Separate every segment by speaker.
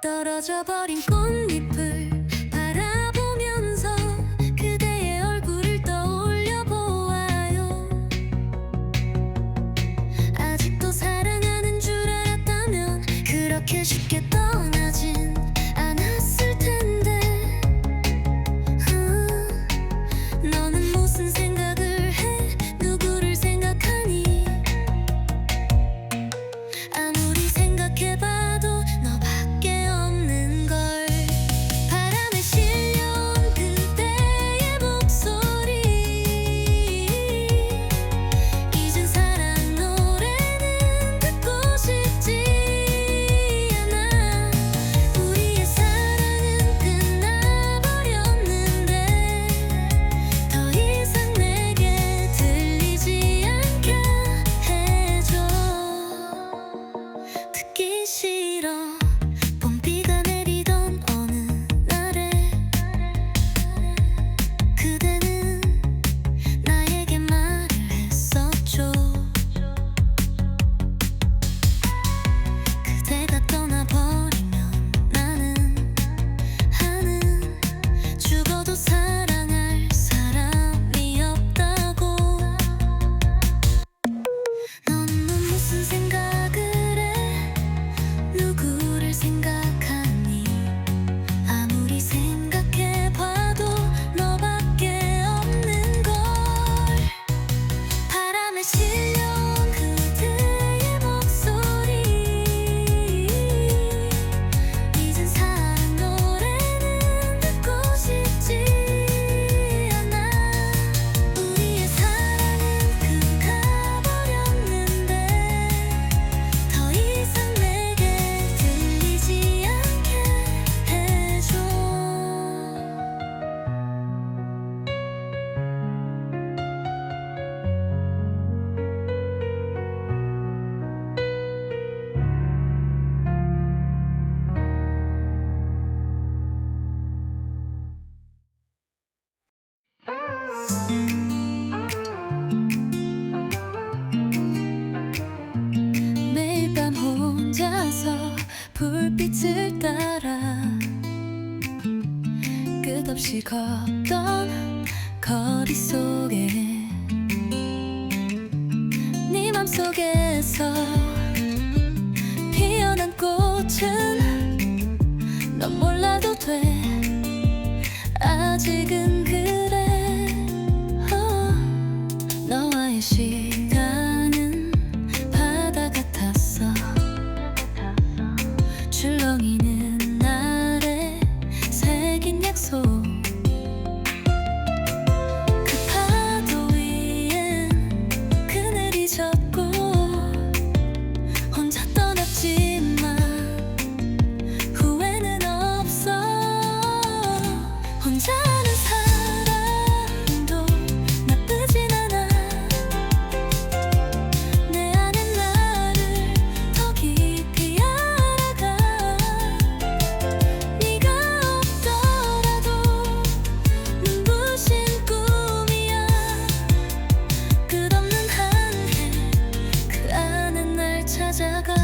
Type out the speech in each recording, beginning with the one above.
Speaker 1: 떨어져 버린 꽃잎을 바라보면서 그대의 얼굴을 떠올려 보아요. 아직도 사랑하는 줄 알았다면 그렇게 쉽게 떠 끝없이 걷던 거리 속에 네 맘속에서 피어난 꽃은 찾아가.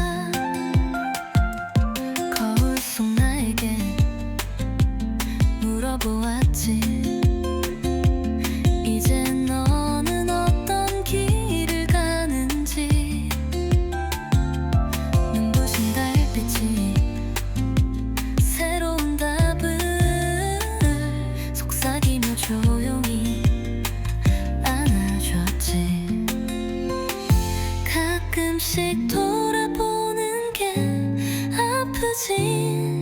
Speaker 1: 가끔씩 돌아보는 게 아프지.